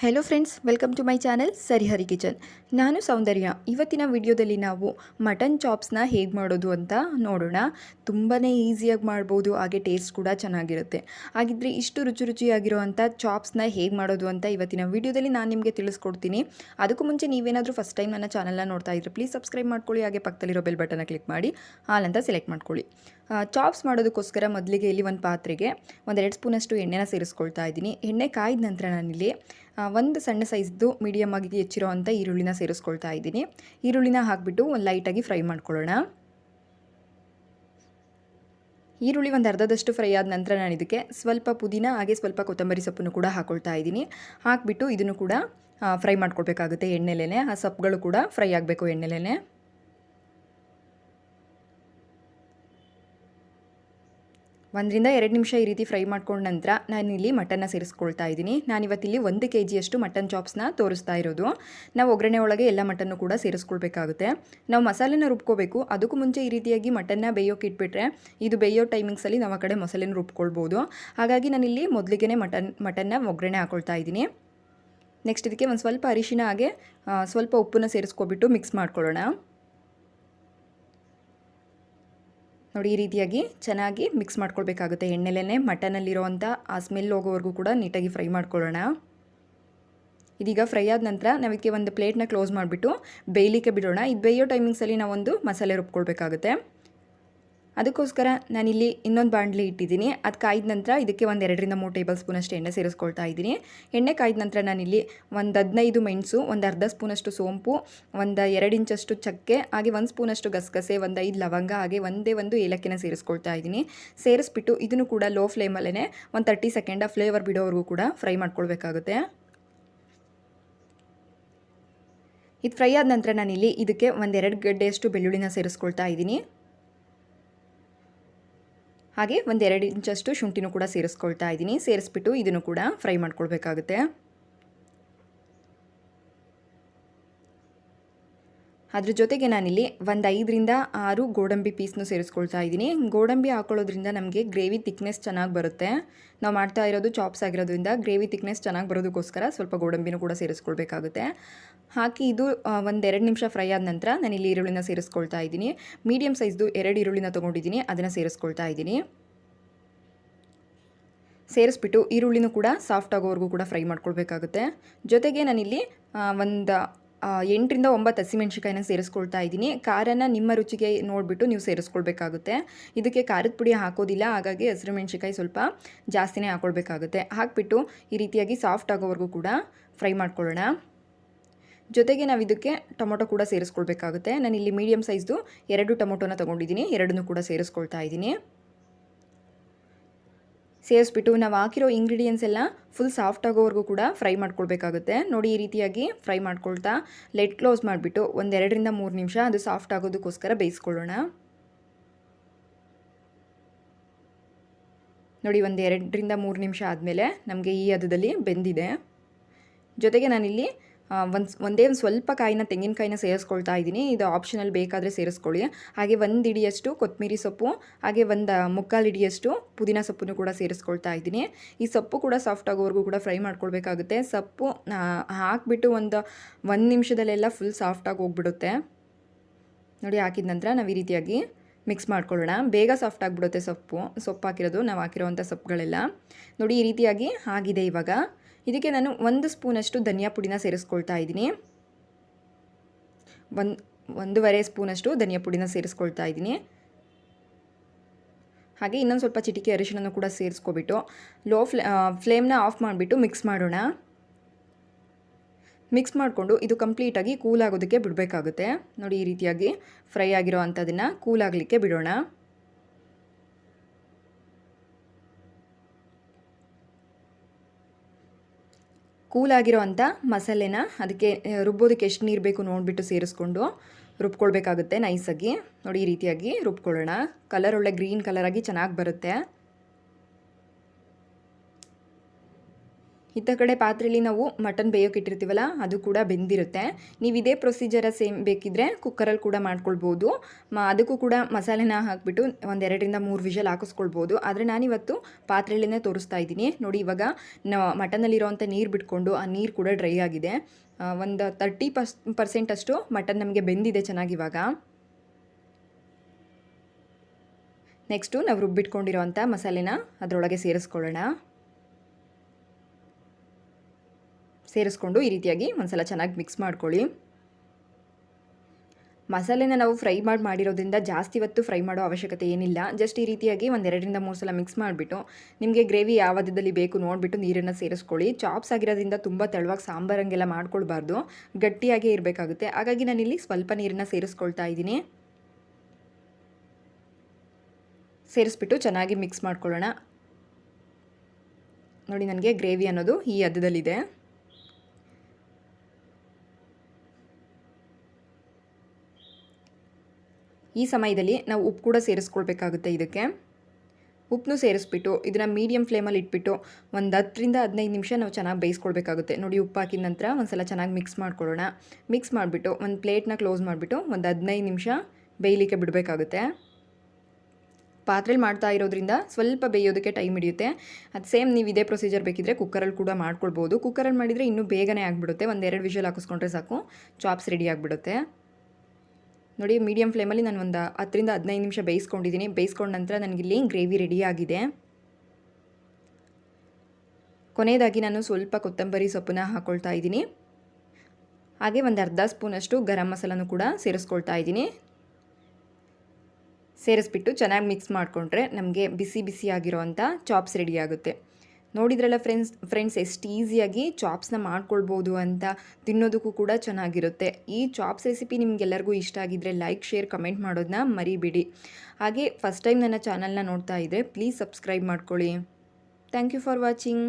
Hello friends welcome to my channel Sarihari kitchen ನಾನು ಸೌಂದರ್ಯ. ಇವತ್ತಿನ ವಿಡಿಯೋದಲ್ಲಿ ನಾವು ಮಟನ್ ಚಾಪ್ಸ್ನ ಹೇಗೆ ಮಾಡೋದು ಅಂತ ನೋಡೋಣ. ತುಂಬಾ ಈಸಿಯಾಗಿ ಮಾಡ್ಬೋದು, ಹಾಗೆ ಟೇಸ್ಟ್ ಕೂಡ ಚೆನ್ನಾಗಿರುತ್ತೆ. ಹಾಗಿದ್ರೆ ಇಷ್ಟು ರುಚಿ ರುಚಿಯಾಗಿರುವಂಥ ಚಾಪ್ಸ್ನ ಹೇಗೆ ಮಾಡೋದು ಅಂತ ಇವತ್ತಿನ ವಿಡಿಯೋದಲ್ಲಿ ನಾನು ನಿಮಗೆ ತಿಳಿಸ್ಕೊಡ್ತೀನಿ. ಅದಕ್ಕೂ ಮುಂಚೆ ನೀವೇನಾದರೂ ಫಸ್ಟ್ ಟೈಮ್ ನನ್ನ ಚಾನಲ್ನ ನೋಡ್ತಾ ಇದ್ರೆ ಪ್ಲೀಸ್ ಸಬ್ಸ್ಕ್ರೈಬ್ ಮಾಡ್ಕೊಳ್ಳಿ, ಹಾಗೆ ಪಕ್ಕದಲ್ಲಿರೋ ಬೆಲ್ ಬಟನ್ನ ಕ್ಲಿಕ್ ಮಾಡಿ ಹಾಲಂತ ಸೆಲೆಕ್ಟ್ ಮಾಡ್ಕೊಳ್ಳಿ. ಚಾಪ್ಸ್ ಮಾಡೋದಕ್ಕೋಸ್ಕರ ಮೊದಲಿಗೆ ಇಲ್ಲಿ ಒಂದು ಪಾತ್ರೆಗೆ ಒಂದೆರಡು ಸ್ಪೂನಷ್ಟು ಎಣ್ಣೆನ ಸೇರಿಸ್ಕೊಳ್ತಾ ಇದ್ದೀನಿ. ಎಣ್ಣೆ ಕಾಯ್ದ ನಂತರ ನಾನಿಲ್ಲಿ ಒಂದು ಸಣ್ಣ ಸೈಜ್ದು ಮೀಡಿಯಮ್ ಆಗಿ ಹೆಚ್ಚಿರೋ ಅಂಥ ಈರುಳ್ಳಿನ ಸೇರಿಸ್ಕೊಳ್ತಾ ಇದ್ದೀನಿ. ಈರುಳ್ಳಿನ ಹಾಕಿಬಿಟ್ಟು ಒಂದು ಲೈಟಾಗಿ ಫ್ರೈ ಮಾಡ್ಕೊಳ್ಳೋಣ. ಈರುಳ್ಳಿ ಒಂದು ಅರ್ಧದಷ್ಟು ಫ್ರೈ ಆದ ನಂತರ ನಾನು ಇದಕ್ಕೆ ಸ್ವಲ್ಪ ಪುದೀನ, ಹಾಗೆ ಸ್ವಲ್ಪ ಕೊತ್ತಂಬರಿ ಸೊಪ್ಪನ್ನು ಕೂಡ ಹಾಕ್ಕೊಳ್ತಾ ಇದ್ದೀನಿ. ಹಾಕಿಬಿಟ್ಟು ಇದನ್ನು ಕೂಡ ಫ್ರೈ ಮಾಡ್ಕೊಳ್ಬೇಕಾಗುತ್ತೆ ಎಣ್ಣೆಲೇ ಆ ಸೊಪ್ಪುಗಳು ಕೂಡ ಫ್ರೈ ಆಗಬೇಕು ಎಣ್ಣೆಲೇ ಒಂದರಿಂದ ಎರಡು ನಿಮಿಷ ಈ ರೀತಿ ಫ್ರೈ ಮಾಡ್ಕೊಂಡ ನಂತರ ನಾನಿಲ್ಲಿ ಮಟನ್ನ ಸೇರಿಸ್ಕೊಳ್ತಾ ಇದ್ದೀನಿ. ನಾನಿವತ್ತಿಲ್ಲಿ ಒಂದು ಕೆ ಜಿಯಷ್ಟು ಮಟನ್ ಚಾಪ್ಸ್ನ ತೋರಿಸ್ತಾ ಇರೋದು. ನಾವು ಒಗ್ಗರಣೆ ಒಳಗೆ ಎಲ್ಲ ಮಟನ್ನು ಕೂಡ ಸೇರಿಸ್ಕೊಳ್ಬೇಕಾಗುತ್ತೆ. ನಾವು ಮಸಾಲೆನ ರುಬ್ಕೋಬೇಕು. ಅದಕ್ಕೂ ಮುಂಚೆ ಈ ರೀತಿಯಾಗಿ ಮಟನ್ನ ಬೇಯೋಕೆ ಇಟ್ಬಿಟ್ರೆ ಇದು ಬೇಯೋ ಟೈಮಿಂಗ್ಸಲ್ಲಿ ನಾವು ಆ ಕಡೆ ಮಸಾಲೆನ ರುಬ್ಕೊಳ್ಬೋದು. ಹಾಗಾಗಿ ನಾನಿಲ್ಲಿ ಮೊದಲಿಗೆ ಮಟನ್ ಮಟನ್ನ ಒಗ್ಗರಣೆ ಹಾಕೊಳ್ತಾ ಇದ್ದೀನಿ. ನೆಕ್ಸ್ಟ್ ಇದಕ್ಕೆ ಒಂದು ಸ್ವಲ್ಪ ಅರಿಶಿನ ಹಾಗೆ ಸ್ವಲ್ಪ ಉಪ್ಪನ್ನು ಸೇರಿಸ್ಕೊಬಿಟ್ಟು ಮಿಕ್ಸ್ ಮಾಡ್ಕೊಳ್ಳೋಣ. ನೋಡಿ, ಈ ರೀತಿಯಾಗಿ ಚೆನ್ನಾಗಿ ಮಿಕ್ಸ್ ಮಾಡ್ಕೊಳ್ಬೇಕಾಗುತ್ತೆ. ಎಣ್ಣೆಲೇ ಮಟನಲ್ಲಿರೋವಂಥ ಆ ಸ್ಮೆಲ್ ಹೋಗೋವರೆಗೂ ಕೂಡ ನೀಟಾಗಿ ಫ್ರೈ ಮಾಡ್ಕೊಳ್ಳೋಣ. ಇದೀಗ ಫ್ರೈ ಆದ ನಂತರ ನಾವಿದಕ್ಕೆ ಒಂದು ಪ್ಲೇಟ್ನ ಕ್ಲೋಸ್ ಮಾಡಿಬಿಟ್ಟು ಬೇಯಲಿಕ್ಕೆ ಬಿಡೋಣ. ಇದು ಬೇಯೋ ಟೈಮಿಂಗ್ಸಲ್ಲಿ ನಾವೊಂದು ಮಸಾಲೆ ರುಬ್ಕೊಳ್ಬೇಕಾಗುತ್ತೆ. ಅದಕ್ಕೋಸ್ಕರ ನಾನಿಲ್ಲಿ ಇನ್ನೊಂದು ಬಾಂಡ್ಲಿ ಇಟ್ಟಿದ್ದೀನಿ. ಅದು ಕಾಯ್ದ ನಂತರ ಇದಕ್ಕೆ ಒಂದು ಎರಡರಿಂದ ಮೂರು ಟೇಬಲ್ ಸ್ಪೂನಷ್ಟು ಎಣ್ಣೆ ಸೇರಿಸ್ಕೊಳ್ತಾ ಇದ್ದೀನಿ. ಎಣ್ಣೆ ಕಾಯ್ದ ನಂತರ ನಾನಿಲ್ಲಿ ಒಂದು ಹದಿನೈದು ಮೆಣಸು, ಒಂದು ಅರ್ಧ ಸ್ಪೂನಷ್ಟು ಸೋಂಪು, ಒಂದು ಎರಡು ಇಂಚಷ್ಟು ಚಕ್ಕೆ, ಹಾಗೆ ಒಂದು ಸ್ಪೂನಷ್ಟು ಗಸಗಸೆ, ಒಂದು ಐದು ಲವಂಗ, ಹಾಗೆ ಒಂದೇ ಒಂದು ಏಲಕ್ಕಿನ ಸೇರಿಸ್ಕೊಳ್ತಾ ಇದ್ದೀನಿ. ಸೇರಿಸ್ಬಿಟ್ಟು ಇದನ್ನು ಕೂಡ ಲೋ ಫ್ಲೇಮಲ್ಲೇ ಒಂದು ತರ್ಟಿ ಸೆಕೆಂಡ ಫ್ಲೇವರ್ ಬಿಡೋವರೆಗೂ ಕೂಡ ಫ್ರೈ ಮಾಡ್ಕೊಳ್ಬೇಕಾಗುತ್ತೆ. ಇದು ಫ್ರೈ ಆದ ನಂತರ ನಾನಿಲ್ಲಿ ಇದಕ್ಕೆ ಒಂದೆರಡು ಗಡ್ಡೆಯಷ್ಟು ಬೆಳ್ಳುಳ್ಳಿನ ಸೇರಿಸ್ಕೊಳ್ತಾ ಇದ್ದೀನಿ. ಹಾಗೆ ಒಂದೆರಡು ಇಂಚಷ್ಟು ಶುಂಠಿನೂ ಕೂಡ ಸೇರಿಸ್ಕೊಳ್ತಾ ಇದ್ದೀನಿ. ಸೇರಿಸ್ಬಿಟ್ಟು ಇದನ್ನು ಕೂಡ ಫ್ರೈ ಮಾಡ್ಕೊಳ್ಬೇಕಾಗುತ್ತೆ. ಅದ್ರ ಜೊತೆಗೆ ನಾನಿಲ್ಲಿ ಒಂದು ಐದರಿಂದ ಆರು ಗೋಡಂಬಿ ಪೀಸ್ನು ಸೇರಿಸ್ಕೊಳ್ತಾ ಇದ್ದೀನಿ. ಗೋಡಂಬಿ ಹಾಕೊಳ್ಳೋದ್ರಿಂದ ನಮಗೆ ಗ್ರೇವಿ ತಿಕ್ನೆಸ್ ಚೆನ್ನಾಗಿ ಬರುತ್ತೆ. ನಾವು ಮಾಡ್ತಾ ಇರೋದು ಚಾಪ್ಸ್ ಆಗಿರೋದ್ರಿಂದ ಗ್ರೇವಿ ತಿಕ್ನೆಸ್ ಚೆನ್ನಾಗಿ ಬರೋದಕ್ಕೋಸ್ಕರ ಸ್ವಲ್ಪ ಗೋಡಂಬಿನೂ ಕೂಡ ಸೇರಿಸ್ಕೊಳ್ಬೇಕಾಗುತ್ತೆ. ಹಾಕಿ ಇದು ಒಂದೆರಡು ನಿಮಿಷ ಫ್ರೈ ಆದ ನಂತರ ನಾನಿಲ್ಲಿ ಈರುಳ್ಳಿನ ಸೇರಿಸ್ಕೊಳ್ತಾ ಇದ್ದೀನಿ. ಮೀಡಿಯಮ್ ಸೈಜ್ದು ಎರಡು ಈರುಳ್ಳಿನ ತೊಗೊಂಡಿದ್ದೀನಿ, ಅದನ್ನು ಸೇರಿಸ್ಕೊಳ್ತಾ ಇದ್ದೀನಿ. ಸೇರಿಸ್ಬಿಟ್ಟು ಈರುಳ್ಳಿನೂ ಕೂಡ ಸಾಫ್ಟ್ ಆಗೋವರೆಗೂ ಕೂಡ ಫ್ರೈ ಮಾಡ್ಕೊಳ್ಬೇಕಾಗುತ್ತೆ. ಜೊತೆಗೆ ನಾನಿಲ್ಲಿ ಒಂದು ಎಂಟರಿಂದ ಒಂಬತ್ತು ಹಸಿಮೆಣ್ಸಿಕಾಯಿನ ಸೇರಿಸ್ಕೊಳ್ತಾ ಇದ್ದೀನಿ. ಖಾರನ ನಿಮ್ಮ ರುಚಿಗೆ ನೋಡಿಬಿಟ್ಟು ನೀವು ಸೇರಿಸ್ಕೊಳ್ಬೇಕಾಗುತ್ತೆ. ಇದಕ್ಕೆ ಖಾರದ ಪುಡಿ ಹಾಕೋದಿಲ್ಲ, ಹಾಗಾಗಿ ಹಸಿರು ಮೆಣಸಿಕಾಯಿ ಸ್ವಲ್ಪ ಜಾಸ್ತಿನೇ ಹಾಕ್ಕೊಳ್ಬೇಕಾಗುತ್ತೆ ಹಾಕ್ಬಿಟ್ಟು ಈ ರೀತಿಯಾಗಿ ಸಾಫ್ಟ್ ಆಗೋವರೆಗೂ ಕೂಡ ಫ್ರೈ ಮಾಡ್ಕೊಳ್ಳೋಣ. ಜೊತೆಗೆ ನಾವು ಇದಕ್ಕೆ ಟೊಮೊಟೊ ಕೂಡ ಸೇರಿಸ್ಕೊಳ್ಬೇಕಾಗುತ್ತೆ. ನಾನಿಲ್ಲಿ ಮೀಡಿಯಮ್ ಸೈಜ್ದು ಎರಡು ಟೊಮೊಟೊನ ತೊಗೊಂಡಿದ್ದೀನಿ. ಎರಡನ್ನೂ ಕೂಡ ಸೇರಿಸ್ಕೊಳ್ತಾ ಇದ್ದೀನಿ. ಸೇರಿಸ್ಬಿಟ್ಟು ನಾವು ಹಾಕಿರೋ ಇಂಗ್ರೀಡಿಯೆಂಟ್ಸ್ ಎಲ್ಲ ಫುಲ್ ಸಾಫ್ಟ್ ಆಗೋವರೆಗೂ ಕೂಡ ಫ್ರೈ ಮಾಡ್ಕೊಳ್ಬೇಕಾಗುತ್ತೆ. ನೋಡಿ, ಈ ರೀತಿಯಾಗಿ ಫ್ರೈ ಮಾಡ್ಕೊಳ್ತಾ ಲೆಟ್ ಕ್ಲೋಸ್ ಮಾಡಿಬಿಟ್ಟು ಒಂದೆರಡರಿಂದ ಮೂರು ನಿಮಿಷ ಅದು ಸಾಫ್ಟ್ ಆಗೋದಕ್ಕೋಸ್ಕರ ಬೇಯಿಸ್ಕೊಳ್ಳೋಣ. ನೋಡಿ ಒಂದು ಎರಡರಿಂದ ಮೂರು ನಿಮಿಷ ಆದಮೇಲೆ ನಮಗೆ ಈ ಹದದಲ್ಲಿ ಬೆಂದಿದೆ. ಜೊತೆಗೆ ನಾನಿಲ್ಲಿ ಒಂದು ಒಂದೇ ಒಂದು ಸ್ವಲ್ಪ ಕಾಯಿನ ತೆಂಗಿನಕಾಯಿನ ಸೇರಿಸ್ಕೊಳ್ತಾ ಇದ್ದೀನಿ ಇದು ಆಪ್ಷನಲ್ ಬೇಕಾದರೆ ಸೇರಿಸ್ಕೊಳ್ಳಿ. ಹಾಗೆ ಒಂದು ಇಡಿಯಷ್ಟು ಕೊತ್ತಂಬರಿ ಸೊಪ್ಪು, ಹಾಗೆ ಒಂದು ಮುಕ್ಕಾಲು ಇಡಿಯಷ್ಟು ಪುದೀನ ಸೊಪ್ಪನ್ನು ಕೂಡ ಸೇರಿಸ್ಕೊಳ್ತಾ ಇದ್ದೀನಿ ಈ ಸೊಪ್ಪು ಕೂಡ ಸಾಫ್ಟ್ ಆಗೋವರೆಗೂ ಕೂಡ ಫ್ರೈ ಮಾಡ್ಕೊಳ್ಬೇಕಾಗುತ್ತೆ. ಸೊಪ್ಪು ಹಾಕಿಬಿಟ್ಟು ಹಾಕ್ಬಿಟ್ಟು ಒಂದು ಒಂದು ನಿಮಿಷದಲ್ಲೆಲ್ಲ ಫುಲ್ ಸಾಫ್ಟಾಗಿ ಹೋಗ್ಬಿಡುತ್ತೆ. ನೋಡಿ, ಹಾಕಿದ ನಂತರ ನಾವು ಈ ರೀತಿಯಾಗಿ ಮಿಕ್ಸ್ ಮಾಡ್ಕೊಳ್ಳೋಣ. ಬೇಗ ಸಾಫ್ಟ್ ಆಗಿಬಿಡುತ್ತೆ ಸೊಪ್ಪು. ಸೊಪ್ಪು ಹಾಕಿರೋದು ನಾವು ಹಾಕಿರೋವಂಥ ಸೊಪ್ಪುಗಳೆಲ್ಲ. ನೋಡಿ, ಈ ರೀತಿಯಾಗಿ ಆಗಿದೆ ಇವಾಗ. ಇದಕ್ಕೆ ನಾನು ಒಂದು ಸ್ಪೂನಷ್ಟು ಧನಿಯಾ ಪುಡಿನ ಸೇರಿಸ್ಕೊಳ್ತಾ ಇದ್ದೀನಿ. ಒಂದು, ಒಂದೂವರೆ ಸ್ಪೂನಷ್ಟು ಧನಿಯಾ ಪುಡಿನ ಸೇರಿಸ್ಕೊಳ್ತಾ ಇದ್ದೀನಿ. ಹಾಗೆ ಇನ್ನೊಂದು ಸ್ವಲ್ಪ ಚಿಟಿಕೆ ಅರಿಶಿಣನೂ ಕೂಡ ಸೇರಿಸ್ಕೊಬಿಟ್ಟು ಲೋ ಫ್ಲೇ ಫ್ಲೇಮ್ನ ಆಫ್ ಮಾಡಿಬಿಟ್ಟು ಮಿಕ್ಸ್ ಮಾಡೋಣ. ಮಿಕ್ಸ್ ಮಾಡಿಕೊಂಡು ಇದು ಕಂಪ್ಲೀಟಾಗಿ ಕೂಲ್ ಆಗೋದಕ್ಕೆ ಬಿಡಬೇಕಾಗುತ್ತೆ. ನೋಡಿ ಈ ರೀತಿಯಾಗಿ ಫ್ರೈ ಆಗಿರೋ ಅಂಥದನ್ನು ಕೂಲ್ ಆಗಲಿಕ್ಕೆ ಬಿಡೋಣ. ಕೂಲ್ ಆಗಿರೋ ಅಂಥ ಮಸಾಲೆನ ಅದಕ್ಕೆ ರುಬ್ಬೋದಕ್ಕೆ ಎಷ್ಟು ನೀರು ಬೇಕು ನೋಡಿಬಿಟ್ಟು ಸೇರಿಸ್ಕೊಂಡು ರುಬ್ಕೊಳ್ಬೇಕಾಗುತ್ತೆ ನೈಸಾಗಿ. ನೋಡಿ ಈ ರೀತಿಯಾಗಿ ರುಬ್ಕೊಳ್ಳೋಣ. ಕಲರ್ ಒಳ್ಳೆ ಗ್ರೀನ್ ಕಲರಾಗಿ ಚೆನ್ನಾಗಿ ಬರುತ್ತೆ. ಇತ್ತ ಕಡೆ ಪಾತ್ರೆಯಲ್ಲಿ ನಾವು ಮಟನ್ ಬೇಯೋಕೆ ಇಟ್ಟಿರ್ತೀವಲ್ಲ ಅದು ಕೂಡ ಬೆಂದಿರುತ್ತೆ. ನೀವು ಇದೇ ಪ್ರೊಸೀಜರ ಸೇಮ್ ಬೇಕಿದ್ರೆ ಕುಕ್ಕರಲ್ಲಿ ಕೂಡ ಮಾಡ್ಕೊಳ್ಬೋದು. ಮ, ಅದಕ್ಕೂ ಕೂಡ ಮಸಾಲೆನ ಹಾಕಿಬಿಟ್ಟು ಒಂದೆರಡರಿಂದ ಮೂರು ವಿಷಲ್ ಹಾಕಿಸ್ಕೊಳ್ಬೋದು. ಆದರೆ ನಾನಿವತ್ತು ಪಾತ್ರೆಯಲ್ಲೇ ತೋರಿಸ್ತಾ ಇದ್ದೀನಿ. ನೋಡಿ ಇವಾಗ ನ ಮಟನಲ್ಲಿರೋವಂಥ ನೀರು ಬಿಟ್ಕೊಂಡು ಆ ನೀರು ಕೂಡ ಡ್ರೈ ಆಗಿದೆ. ಒಂದು ತರ್ಟಿ ಪರ್ಸ್ ಪರ್ಸೆಂಟ್ ಅಷ್ಟು ಮಟನ್ ನಮಗೆ ಬೆಂದಿದೆ ಚೆನ್ನಾಗಿ ಇವಾಗ. ನೆಕ್ಸ್ಟು ನಾವು ರುಬ್ಬಿಟ್ಕೊಂಡಿರೋವಂಥ ಮಸಾಲೆನ ಅದರೊಳಗೆ ಸೇರಿಸ್ಕೊಳ್ಳೋಣ. ಸೇರಿಸ್ಕೊಂಡು ಈ ರೀತಿಯಾಗಿ ಒಂದ್ಸಲ ಚೆನ್ನಾಗಿ ಮಿಕ್ಸ್ ಮಾಡ್ಕೊಳ್ಳಿ. ಮಸಾಲೆನ ನಾವು ಫ್ರೈ ಮಾಡಿ, ಮಾಡಿರೋದ್ರಿಂದ ಜಾಸ್ತಿ ಹೊತ್ತು ಫ್ರೈ ಮಾಡೋ ಅವಶ್ಯಕತೆ ಏನಿಲ್ಲ. ಜಸ್ಟ್ ಈ ರೀತಿಯಾಗಿ ಒಂದೆರಡರಿಂದ ಮೂರು ಸಲ ಮಿಕ್ಸ್ ಮಾಡಿಬಿಟ್ಟು ನಿಮಗೆ ಗ್ರೇವಿ ಯಾವ ಹದದಲ್ಲಿ ಬೇಕು ನೋಡಿಬಿಟ್ಟು ನೀರನ್ನು ಸೇರಿಸ್ಕೊಳ್ಳಿ. ಚಾಪ್ಸ್ ಆಗಿರೋದ್ರಿಂದ ತುಂಬ ತೆಳುವಾಗಿ ಸಾಂಬಾರಂಗೆಲ್ಲ ಮಾಡ್ಕೊಳ್ಬಾರ್ದು. ಗಟ್ಟಿಯಾಗೇ ಇರಬೇಕಾಗುತ್ತೆ. ಹಾಗಾಗಿ ನಾನಿಲ್ಲಿ ಸ್ವಲ್ಪ ನೀರನ್ನು ಸೇರಿಸ್ಕೊಳ್ತಾ ಇದ್ದೀನಿ. ಸೇರಿಸ್ಬಿಟ್ಟು ಚೆನ್ನಾಗಿ ಮಿಕ್ಸ್ ಮಾಡ್ಕೊಳ್ಳೋಣ. ನೋಡಿ ನನಗೆ ಗ್ರೇವಿ ಅನ್ನೋದು ಈ ಹದದಲ್ಲಿದೆ. ಈ ಸಮಯದಲ್ಲಿ ನಾವು ಉಪ್ಪು ಕೂಡ ಸೇರಿಸ್ಕೊಳ್ಬೇಕಾಗುತ್ತೆ ಇದಕ್ಕೆ. ಉಪ್ಪನ್ನು ಸೇರಿಸ್ಬಿಟ್ಟು, ಇದನ್ನು ಮೀಡಿಯಮ್ ಫ್ಲೇಮಲ್ಲಿ ಇಟ್ಬಿಟ್ಟು ಒಂದು ಹತ್ತರಿಂದ ಹದಿನೈದು ನಿಮಿಷ ನಾವು ಚೆನ್ನಾಗಿ ಬೇಯಿಸ್ಕೊಳ್ಬೇಕಾಗುತ್ತೆ. ನೋಡಿ, ಉಪ್ಪು ಹಾಕಿದ ನಂತರ ಒಂದು ಸಲ ಚೆನ್ನಾಗಿ ಮಿಕ್ಸ್ ಮಾಡ್ಕೊಳ್ಳೋಣ. ಮಿಕ್ಸ್ ಮಾಡಿಬಿಟ್ಟು ಒಂದು ಪ್ಲೇಟ್ನ ಕ್ಲೋಸ್ ಮಾಡಿಬಿಟ್ಟು ಒಂದು ಹದಿನೈದು ನಿಮಿಷ ಬೇಯಲಿಕ್ಕೆ ಬಿಡಬೇಕಾಗುತ್ತೆ. ಪಾತ್ರೆಲಿ ಮಾಡ್ತಾ ಇರೋದ್ರಿಂದ ಸ್ವಲ್ಪ ಬೇಯೋದಕ್ಕೆ ಟೈಮ್ ಹಿಡಿಯುತ್ತೆ. ಅದು ಸೇಮ್ ನೀವು ಇದೇ ಪ್ರೊಸೀಜರ್ ಬೇಕಿದ್ರೆ ಕುಕ್ಕರಲ್ಲಿ ಕೂಡ ಮಾಡ್ಕೊಳ್ಬೋದು. ಕುಕ್ಕರಲ್ಲಿ ಮಾಡಿದರೆ ಇನ್ನೂ ಬೇಗನೆ ಆಗಿಬಿಡುತ್ತೆ. ಒಂದೆರಡು ವಿಷಲ್ ಹಾಕಿಸ್ಕೊಂಡ್ರೆ ಸಾಕು. ಚಾಪ್ಸ್ ರೆಡಿ ಆಗಿಬಿಡುತ್ತೆ. ನೋಡಿ ಮೀಡಿಯಮ್ ಫ್ಲೇಮಲ್ಲಿ ನಾನು ಒಂದು ಹತ್ತರಿಂದ ಹದಿನೈದು ನಿಮಿಷ ಬೇಯಿಸ್ಕೊಂಡಿದ್ದೀನಿ. ಬೇಯಿಸ್ಕೊಂಡ ನಂತರ ನನಗಿಲ್ಲಿ ಗ್ರೇವಿ ರೆಡಿ ಆಗಿದೆ. ಕೊನೆಯದಾಗಿ ನಾನು ಸ್ವಲ್ಪ ಕೊತ್ತಂಬರಿ ಸೊಪ್ಪನ್ನ ಹಾಕ್ಕೊಳ್ತಾ ಇದ್ದೀನಿ. ಹಾಗೆ ಒಂದು ಅರ್ಧ ಸ್ಪೂನಷ್ಟು ಗರಂ ಮಸಾಲನೂ ಕೂಡ ಸೇರಿಸ್ಕೊಳ್ತಾ ಇದ್ದೀನಿ. ಸೇರಿಸ್ಬಿಟ್ಟು ಚೆನ್ನಾಗಿ ಮಿಕ್ಸ್ ಮಾಡಿಕೊಂಡ್ರೆ ನಮಗೆ ಬಿಸಿ ಬಿಸಿ ಆಗಿರೋವಂಥ ಚಾಪ್ಸ್ ರೆಡಿ ಆಗುತ್ತೆ. ನೋಡಿದ್ರಲ್ಲ ಫ್ರೆಂಡ್ಸ್ ಫ್ರೆಂಡ್ಸ್ ಎಷ್ಟು ಈಸಿಯಾಗಿ ಚಾಪ್ಸ್ನ ಮಾಡ್ಕೊಳ್ಬೋದು ಅಂತ ತಿನ್ನೋದಕ್ಕೂ ಕೂಡ ಚೆನ್ನಾಗಿರುತ್ತೆ. ಈ ಚಾಪ್ಸ್ ರೆಸಿಪಿ ನಿಮಗೆಲ್ಲರಿಗೂ ಇಷ್ಟ ಆಗಿದ್ದರೆ ಲೈಕ್ ಶೇರ್ ಕಮೆಂಟ್ ಮಾಡೋದನ್ನ ಮರಿಬೇಡಿ. ಹಾಗೆ ಫಸ್ಟ್ ಟೈಮ್ ನನ್ನ ಚಾನಲ್ನ ನೋಡ್ತಾ ಇದ್ದರೆ ಪ್ಲೀಸ್ ಸಬ್ಸ್ಕ್ರೈಬ್ ಮಾಡ್ಕೊಳ್ಳಿ. Thank you for watching